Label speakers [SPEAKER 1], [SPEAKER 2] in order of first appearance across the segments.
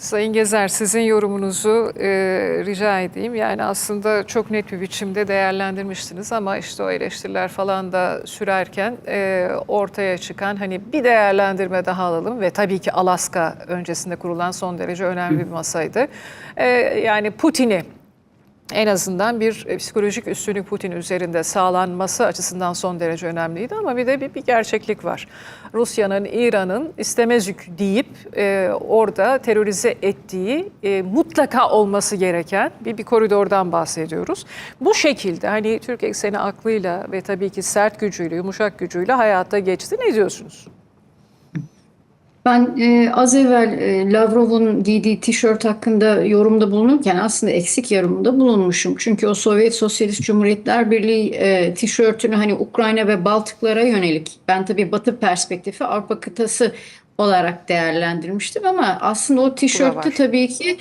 [SPEAKER 1] Sayın Gezer sizin yorumunuzu e, rica edeyim. Yani aslında çok net bir biçimde değerlendirmiştiniz ama işte o eleştiriler falan da sürerken e, ortaya çıkan hani bir değerlendirme daha alalım ve tabii ki Alaska öncesinde kurulan son derece önemli bir masaydı. E, yani Putin'i en azından bir e, psikolojik üstünlük Putin üzerinde sağlanması açısından son derece önemliydi ama bir de bir, bir gerçeklik var. Rusya'nın İran'ın istemezük deyip e, orada terörize ettiği e, mutlaka olması gereken bir, bir koridordan bahsediyoruz. Bu şekilde hani Türk ekseni aklıyla ve tabii ki sert gücüyle, yumuşak gücüyle hayata geçti. Ne diyorsunuz?
[SPEAKER 2] Ben e, az evvel e, Lavrov'un giydiği tişört hakkında yorumda bulunurken aslında eksik yorumda bulunmuşum. Çünkü o Sovyet Sosyalist Cumhuriyetler Birliği e, tişörtünü hani Ukrayna ve Baltıklara yönelik ben tabii Batı perspektifi Avrupa kıtası olarak değerlendirmiştim ama aslında o tişörtte tabii ki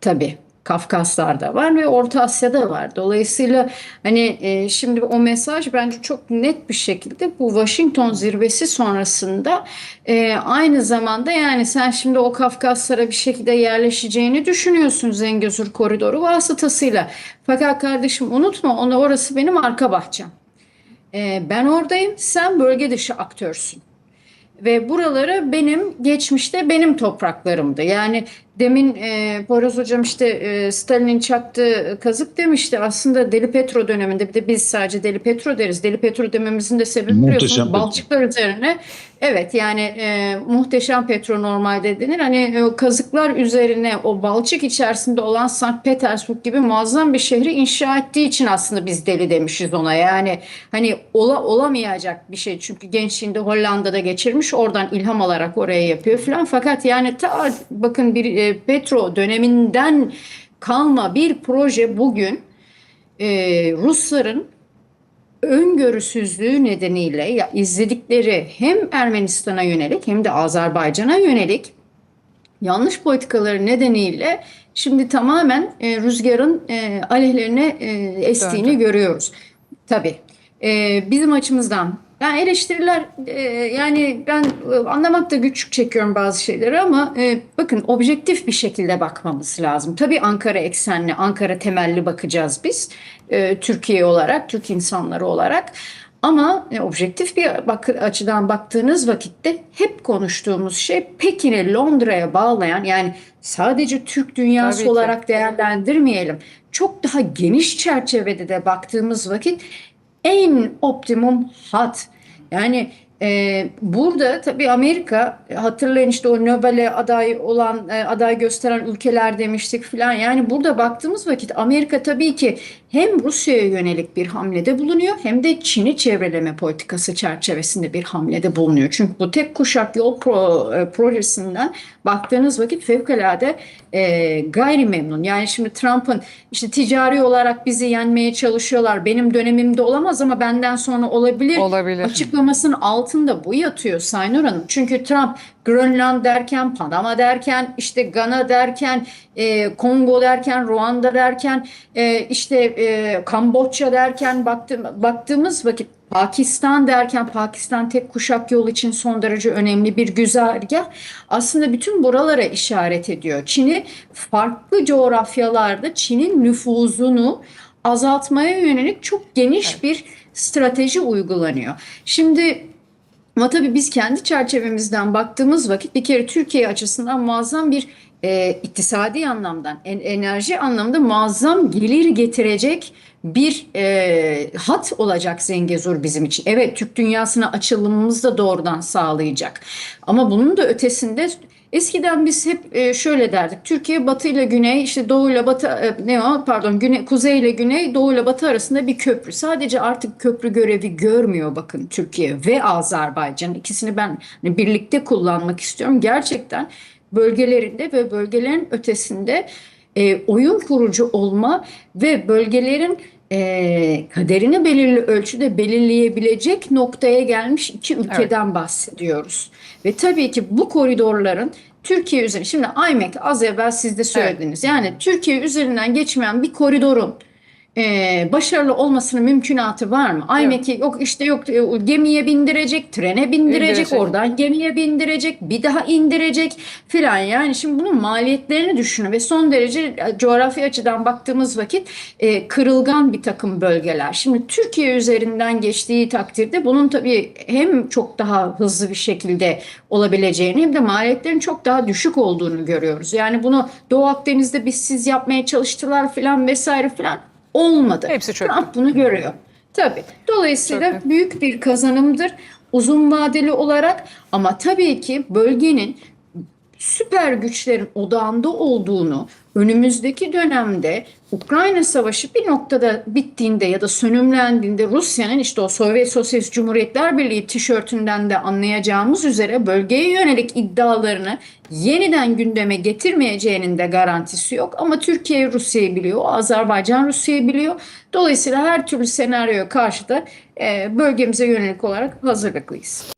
[SPEAKER 2] tabii Kafkaslar'da var ve Orta Asya'da var. Dolayısıyla hani e, şimdi o mesaj bence çok net bir şekilde bu Washington zirvesi sonrasında e, aynı zamanda yani sen şimdi o Kafkaslara bir şekilde yerleşeceğini düşünüyorsun Zengezur koridoru vasıtasıyla. Fakat kardeşim unutma onu orası benim arka bahçem. E, ben oradayım, sen bölge dışı aktörsün. Ve buraları benim geçmişte benim topraklarımdı. Yani demin e, Poyraz Hocam işte e, Stalin'in çaktığı kazık demişti. Aslında Deli Petro döneminde bir de biz sadece Deli Petro deriz. Deli Petro dememizin de sebebi biliyorsunuz balçıklar üzerine. Evet yani e, muhteşem petro normalde denir. Hani e, kazıklar üzerine o balçık içerisinde olan Sankt Petersburg gibi muazzam bir şehri inşa ettiği için aslında biz deli demişiz ona. Yani hani ola, olamayacak bir şey. Çünkü gençliğinde Hollanda'da geçirmiş. Oradan ilham alarak oraya yapıyor falan. Fakat yani ta bakın bir e, petro döneminden kalma bir proje bugün e, Rusların öngörüsüzlüğü nedeniyle izledikleri hem Ermenistan'a yönelik hem de Azerbaycan'a yönelik yanlış politikaları nedeniyle şimdi tamamen e, rüzgarın e, aleyhlerine e, estiğini
[SPEAKER 1] Döndü.
[SPEAKER 2] görüyoruz. Tabii. E, bizim açımızdan yani eleştiriler e, yani ben e, anlamakta güçlük çekiyorum bazı şeyleri ama e, bakın objektif bir şekilde bakmamız lazım. Tabii Ankara eksenli, Ankara temelli bakacağız biz e, Türkiye olarak, Türk insanları olarak. Ama e, objektif bir bak açıdan baktığınız vakitte hep konuştuğumuz şey Pekin'i Londra'ya bağlayan yani sadece Türk dünyası
[SPEAKER 1] Tabii ki.
[SPEAKER 2] olarak değerlendirmeyelim. Çok daha geniş çerçevede de baktığımız vakit en optimum hat. Yani e, burada tabii Amerika hatırlayın işte o Nobel'e aday olan e, aday gösteren ülkeler demiştik filan. Yani burada baktığımız vakit Amerika tabii ki hem Rusya'ya yönelik bir hamlede bulunuyor hem de Çin'i çevreleme politikası çerçevesinde bir hamlede bulunuyor. Çünkü bu tek kuşak yol pro, e, projesinden baktığınız vakit fevkalade e, gayri memnun. Yani şimdi Trump'ın işte ticari olarak bizi yenmeye çalışıyorlar. Benim dönemimde olamaz ama benden sonra olabilir.
[SPEAKER 1] Olabilir.
[SPEAKER 2] Açıklamasının altında bu yatıyor Saynur Hanım. Çünkü Trump Grönland derken, Panama derken, işte Gana derken, e, Kongo derken, Ruanda derken, e, işte e, Kamboçya derken baktım, baktığımız vakit Pakistan derken Pakistan tek kuşak yol için son derece önemli bir güzergah. Aslında bütün buralara işaret ediyor. Çin'i farklı coğrafyalarda Çin'in nüfuzunu azaltmaya yönelik çok geniş bir strateji uygulanıyor. Şimdi ama tabii biz kendi çerçevemizden baktığımız vakit bir kere Türkiye açısından muazzam bir e, iktisadi anlamdan, en- enerji anlamında muazzam gelir getirecek bir e, hat olacak Zengezur bizim için. Evet Türk dünyasına açılımımızı da doğrudan sağlayacak. Ama bunun da ötesinde Eskiden biz hep e, şöyle derdik. Türkiye batı ile güney, işte doğu ile batı e, ne o pardon, güney kuzey ile güney, doğu ile batı arasında bir köprü. Sadece artık köprü görevi görmüyor bakın Türkiye ve Azerbaycan. İkisini ben hani birlikte kullanmak istiyorum. Gerçekten bölgelerinde ve bölgelerin ötesinde e, oyun kurucu olma ve bölgelerin e, kaderini belirli ölçüde belirleyebilecek noktaya gelmiş iki ülkeden bahsediyoruz. Ve tabii ki bu koridorların Türkiye üzerine, şimdi IMEC az evvel siz de söylediniz. Yani Türkiye üzerinden geçmeyen bir koridorun e, başarılı olmasının mümkünatı var mı? IMEC'i yok işte yok e, gemiye bindirecek, trene bindirecek,
[SPEAKER 1] İndirecek.
[SPEAKER 2] oradan gemiye bindirecek, bir daha indirecek filan. Yani şimdi bunun maliyetlerini düşünün ve son derece e, coğrafi açıdan baktığımız vakit e, kırılgan bir takım bölgeler. Şimdi Türkiye üzerinden geçtiği takdirde bunun tabii hem çok daha hızlı bir şekilde olabileceğini hem de maliyetlerin çok daha düşük olduğunu görüyoruz. Yani bunu Doğu Akdeniz'de biz siz yapmaya çalıştılar filan vesaire filan olmadı.
[SPEAKER 1] Hepsi çöktü.
[SPEAKER 2] Trump bunu görüyor. Tabii. Dolayısıyla
[SPEAKER 1] Çöktü.
[SPEAKER 2] büyük bir kazanımdır uzun vadeli olarak ama tabii ki bölgenin süper güçlerin odağında olduğunu, önümüzdeki dönemde Ukrayna Savaşı bir noktada bittiğinde ya da sönümlendiğinde Rusya'nın işte o Sovyet Sosyalist Cumhuriyetler Birliği tişörtünden de anlayacağımız üzere bölgeye yönelik iddialarını yeniden gündeme getirmeyeceğinin de garantisi yok. Ama Türkiye Rusya'yı biliyor, Azerbaycan Rusya'yı biliyor. Dolayısıyla her türlü senaryoya karşı da e, bölgemize yönelik olarak hazırlıklıyız.